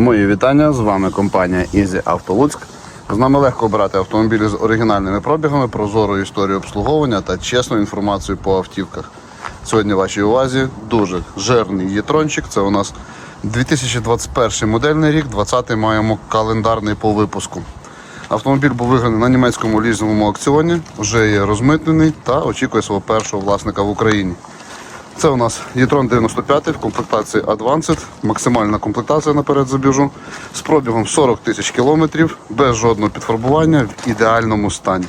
Мої вітання, з вами компанія Easy Auto Луцьк. З нами легко обирати автомобілі з оригінальними пробігами, прозорою історією обслуговування та чесною інформацією по автівках. Сьогодні в вашій увазі дуже жирний єтрончик. Це у нас 2021 модельний рік, 20-й маємо календарний по випуску. Автомобіль був виграний на німецькому лізовому аукціоні, вже є розмитнений та очікує свого першого власника в Україні. Це у нас Єтрон 95 в комплектації Advanced, максимальна комплектація наперед забіжу, з пробігом 40 тисяч кілометрів, без жодного підфарбування в ідеальному стані.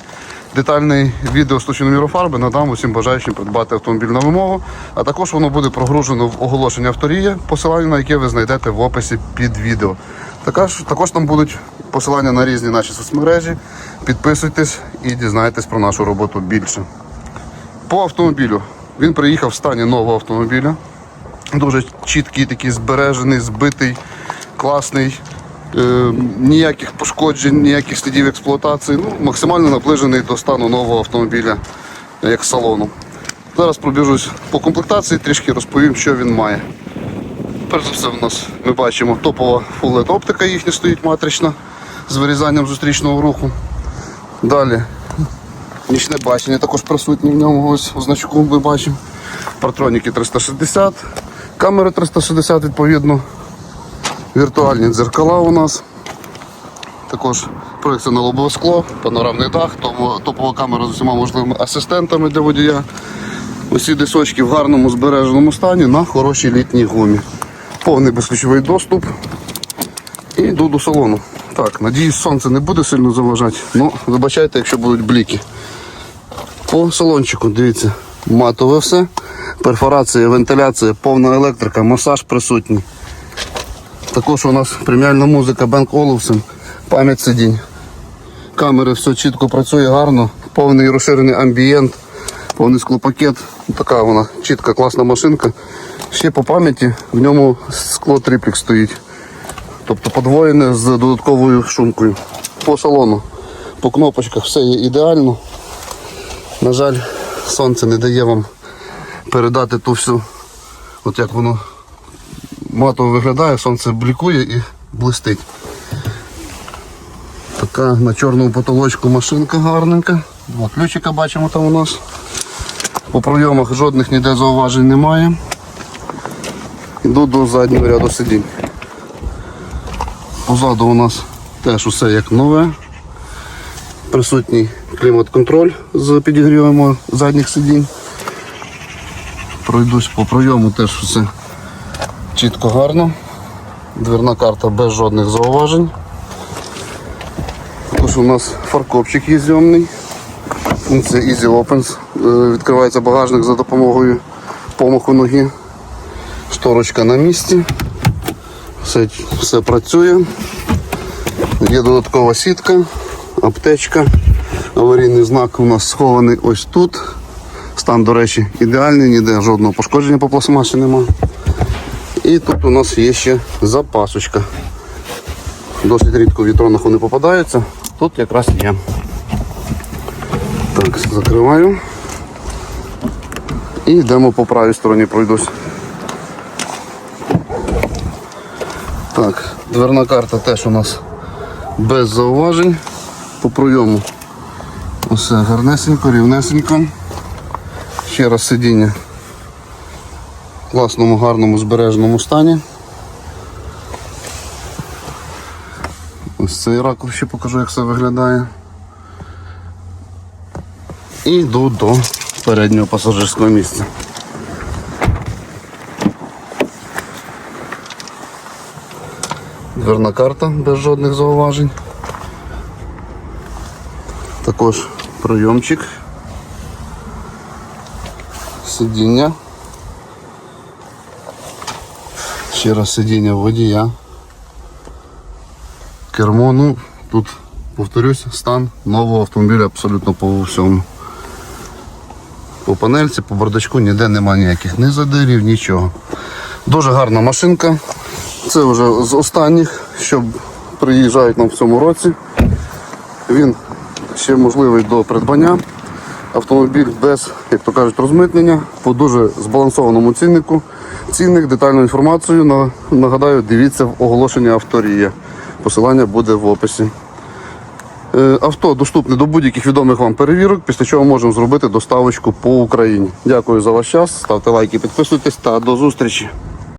Детальний відео з точною мірофарби надам усім бажаючим придбати автомобіль на вимогу, а також воно буде прогружено в оголошення авторія, посилання на яке ви знайдете в описі під відео. Також, також там будуть посилання на різні наші соцмережі. Підписуйтесь і дізнайтесь про нашу роботу більше. По автомобілю. Він приїхав в стані нового автомобіля. Дуже чіткий, такий збережений, збитий, класний. Е, ніяких пошкоджень, ніяких слідів експлуатації. Ну, максимально наближений до стану нового автомобіля, як салону. Зараз пробіжусь по комплектації, трішки розповім, що він має. Перш за все, в нас ми бачимо топова LED оптика їхня стоїть матрична з вирізанням зустрічного руху. Далі Нічне бачення також присутні в ньому ось у значку ми бачимо. Партроніки 360, камери 360 відповідно. Віртуальні дзеркала у нас. Також проекція на лобове скло, панорамний дах, топова камера з усіма можливими асистентами для водія. Усі дисочки в гарному збереженому стані на хорошій літній гумі. Повний безключовий доступ. І йду до салону. Так, надіюсь, сонце не буде сильно заважати. Ну, вибачайте, якщо будуть бліки. По салончику, дивіться, матове все. Перфорація, вентиляція, повна електрика, масаж присутній. Також у нас преміальна музика Бенк Олufsen, пам'ять сидінь. Камери все чітко працює гарно, повний розширений амбієнт, повний склопакет. Така вона чітка, класна машинка. Ще по пам'яті в ньому скло тріплік стоїть. Тобто подвоєне з додатковою шумкою. По салону, по кнопочках все є ідеально. На жаль, сонце не дає вам передати ту всю, от як воно матово виглядає, сонце блікує і блистить. Така на чорному потолочку машинка гарненька. Два ключика бачимо там у нас. По пройомах жодних ніде зауважень немає. Йду до заднього ряду сидінь. Позаду у нас теж усе як нове. Присутній клімат-контроль з підігрівом задніх сидінь. Пройдусь по пройому теж все чітко гарно. Дверна карта без жодних зауважень. Також у нас фаркопчик є зйомний. Функція Easy Opens. Е, Відкривається багажник за допомогою помаху ноги. Шторочка на місці. Все, все працює. Є додаткова сітка, аптечка. Аварійний знак у нас схований ось тут. Стан, до речі, ідеальний, ніде жодного пошкодження по пластмасі нема. І тут у нас є ще запасочка. Досить рідко в вітронах вони попадаються. Тут якраз є. Так, закриваю. І йдемо по правій стороні пройдусь. Так, дверна карта теж у нас без зауважень. По пройому. Усе гарнесенько, рівнесенько. Ще раз сидіння в класному, гарному, збереженому стані. Ось цей ракурс ще покажу, як все виглядає. І йду до переднього пасажирського місця. Дверна карта без жодних зауважень. Також пройомчик. Сидіння. Ще раз сидіння водія. Кермо, ну, тут, повторюсь, стан нового автомобіля абсолютно по всьому. По панельці, по бардачку ніде немає ніяких ні задирів, нічого. Дуже гарна машинка. Це вже з останніх, що приїжджають нам в цьому році. Він ще можливий до придбання. Автомобіль без, як то кажуть, розмитнення, по дуже збалансованому ціннику. цінник, детальну інформацію. на- Нагадаю, дивіться в оголошенні авторія. Посилання буде в описі. Е, Авто доступне до будь-яких відомих вам перевірок, після чого можемо зробити доставочку по Україні. Дякую за ваш час. Ставте лайки, підписуйтесь та до зустрічі.